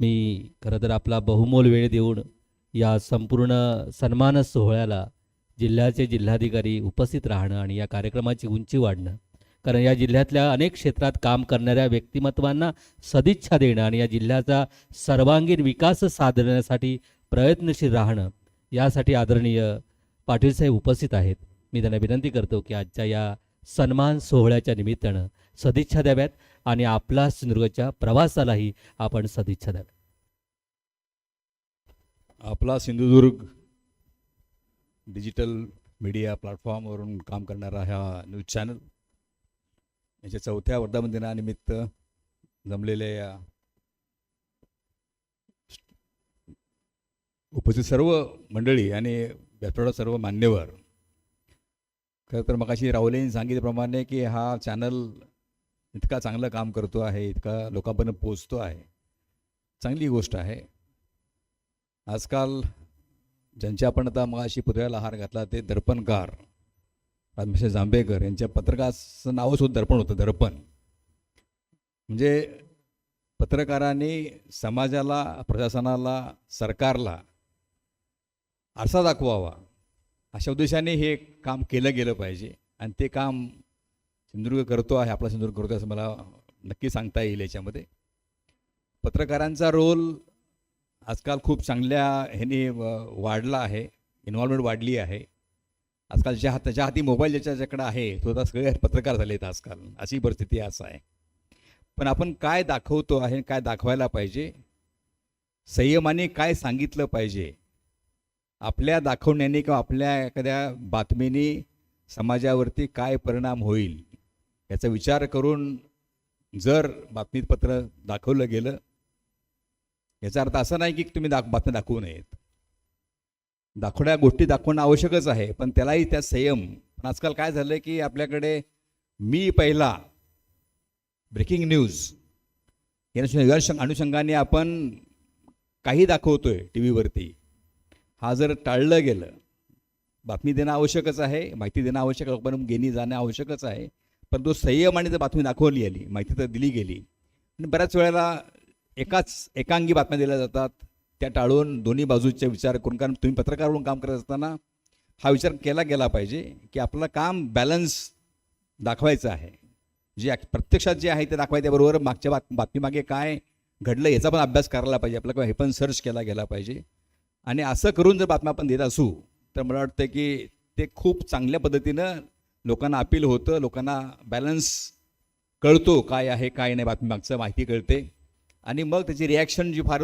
मी खरं तर आपला बहुमोल वेळ देऊन या संपूर्ण सन्मान सोहळ्याला जिल्ह्याचे जिल्हाधिकारी उपस्थित राहणं आणि या कार्यक्रमाची उंची वाढणं कारण या जिल्ह्यातल्या अनेक क्षेत्रात काम करणाऱ्या व्यक्तिमत्वांना सदिच्छा देणं आणि या जिल्ह्याचा सर्वांगीण विकास साधण्यासाठी प्रयत्नशील राहणं यासाठी आदरणीय पाटीलसाहेब उपस्थित आहेत. मी त्यांना विनंती करतो की आजच्या या सन्मान सोहळ्याच्या निमित्तानं सदिच्छा द्याव्यात आणि आपला सिंधुदुर्गच्या प्रवासालाही आपण सदिच्छा द्याव्यात आपला सिंधुदुर्ग डिजिटल मीडिया प्लॅटफॉर्मवरून काम करणारा हा न्यूज चॅनल याच्या चौथ्या वर्धापन दिनानिमित्त जमलेल्या या उपस्थित सर्व मंडळी आणि व्यासपीठावर सर्व मान्यवर खरं तर मगाशी राहुलेंनी सांगितल्याप्रमाणे की हा चॅनल इतका चांगलं काम करतो आहे इतका लोकांपर्यंत पोचतो आहे. चांगली गोष्ट आहे. आजकाल ज्यांच्या आपण आता मगाशी पुतळ्याला हार घातला ते दर्पणकार राजमेश्वर जांभेकर यांच्या पत्रकाराचं नावच होतं दर्पण होतं दर्पण. म्हणजे पत्रकारांनी समाजाला प्रशासनाला सरकारला आरसा दाखवावा. अशा उद्देशाने हे काम केलं गेलं पाहिजे. आणि ते काम सिंधुदुर्ग करतो आहे आपला सिंधुदुर्ग करतो आहे असं मला नक्की सांगता येईल याच्यामध्ये. पत्रकारांचा रोल आजकाल खूप चांगल्या ह्याने वाढला आहे इन्व्हॉल्वमेंट वाढली आहे. आजकाल ज्या हात त्याच्या हाती मोबाईल ज्याच्या ज्याच्याकडे आहे तो आता सगळे पत्रकार झालेत आजकाल. अशी परिस्थिती असं आहे. पण आपण काय दाखवतो आहे काय दाखवायला पाहिजे? संयमाने काय सांगितलं पाहिजे? आपल्या दाखवण्याने किंवा आपल्या एखाद्या बातमीने समाजावरती काय परिणाम होईल याचा विचार करून जर बातमीपत्र दाखवलं गेलं याचा अर्थ असा नाही की तुम्ही दाख बातम्या दाखवू नयेत. दाखवण्या गोष्टी दाखवणं आवश्यकच आहे पण त्यालाही त्या संयम. पण आजकाल काय झालं की आपल्याकडे मी पहिला ब्रेकिंग न्यूज या अनुषंगाने आपण काही दाखवतोय टी व्हीवरती हा जर टाळलं गेलं बातमी देणं आवश्यकच आहे माहिती देणं आवश्यक आहे, लोकांपर्यंत गेली जाणं आवश्यकच आहे पण तो संयमाने जर बातमी दाखवली आली माहिती तर दिली गेली आणि बऱ्याच वेळेला एकाच एकांगी बातम्या दिल्या जातात त्या टाळून दोन्ही बाजूचे विचार करून कारण तुम्ही पत्रकार म्हणून काम करत असताना हा विचार केला गेला पाहिजे की आपलं काम बॅलन्स दाखवायचं आहे. जे प्रत्यक्षात जे आहे ते दाखवायच्याबरोबर मागच्या बात बातमीमागे काय घडलं याचा पण अभ्यास करायला पाहिजे आपला हे पण सर्च केला गेला पाहिजे. आणि असं करून जर बातम्या आपण देत असू तर मला वाटतं की ते खूप चांगल्या पद्धतीनं लोकांना अपील होतं लोकांना बॅलन्स कळतो काय आहे काय नाही बातमीमागचं माहिती कळते. आणि मग त्याची रिॲक्शन जी फार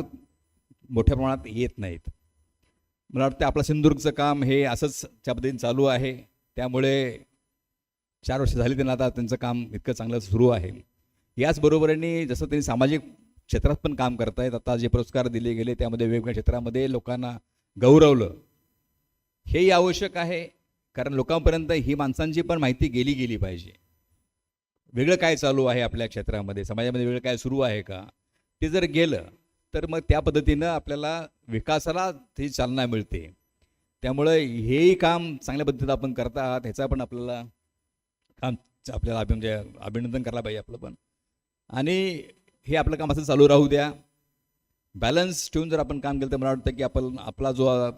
मोठ्या प्रमाणात येत नाहीत. मला वाटतं आपलं सिंधुदुर्गचं काम हे असंच त्या पद्धतीने चालू आहे. त्यामुळे चार वर्ष झाली त्यांना आता त्यांचं काम इतकं चांगलं सुरू आहे. याचबरोबरीने जसं त्यांनी सामाजिक क्षेत्रात पण काम करतायत. आता जे पुरस्कार दिले गेले त्यामध्ये वेगवेगळ्या क्षेत्रामध्ये लोकांना गौरवलं. हेही आवश्यक आहे कारण लोकांपर्यंत ही माणसांची पण माहिती गेली गेली पाहिजे. वेगळं काय चालू आहे आपल्या क्षेत्रामध्ये? समाजामध्ये वेगळं काय सुरू आहे का? ते जर गेलं तर मग त्या पद्धतीनं आपल्याला विकासाला ती चालना मिळते. त्यामुळं हेही काम चांगल्या पद्धतीनं आपण करता आहात ह्याचा पण आपल्याला काम आपल्याला अभि म्हणजे अभिनंदन करायला पाहिजे आपलं पण. आणि हे आपलं काम असं चालू राहू द्या. बॅलन्स ठेवून जर आपण काम केलं तर मला वाटतं की आपण आपला जो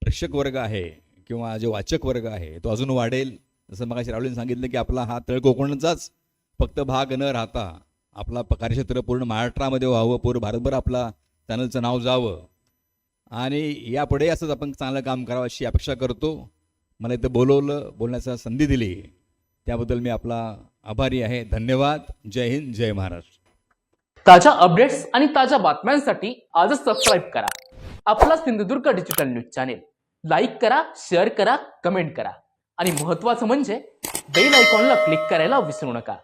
प्रेक्षक वर्ग आहे किंवा जे वाचक वर्ग आहे तो अजून वाढेल. जसं मग राहुलीने सांगितलं की आपला हा तळ कोकणचाच फक्त भाग न राहता आपला प- कार्यक्षेत्र पूर्ण महाराष्ट्रामध्ये व्हावं पूर्ण भारतभर आपला चॅनलचं नाव जावं. आणि यापुढे असंच आपण चांगलं काम करावं अशी अपेक्षा करतो. मला इथं बोलवलं बोलण्याचा संधी दिली. त्याबद्दल मी आपला आभारी आहे. धन्यवाद. जय हिंद. जय महाराष्ट्र. ताज्या अपडेट्स आणि ताज्या बातम्यांसाठी आजच सबस्क्राईब करा. आपला Sindhudurg digital news channel like करा शेअर करा कमेंट करा. आणि महत्वाचं म्हणजे बेल आयकॉनला क्लिक करायला विसरू नका.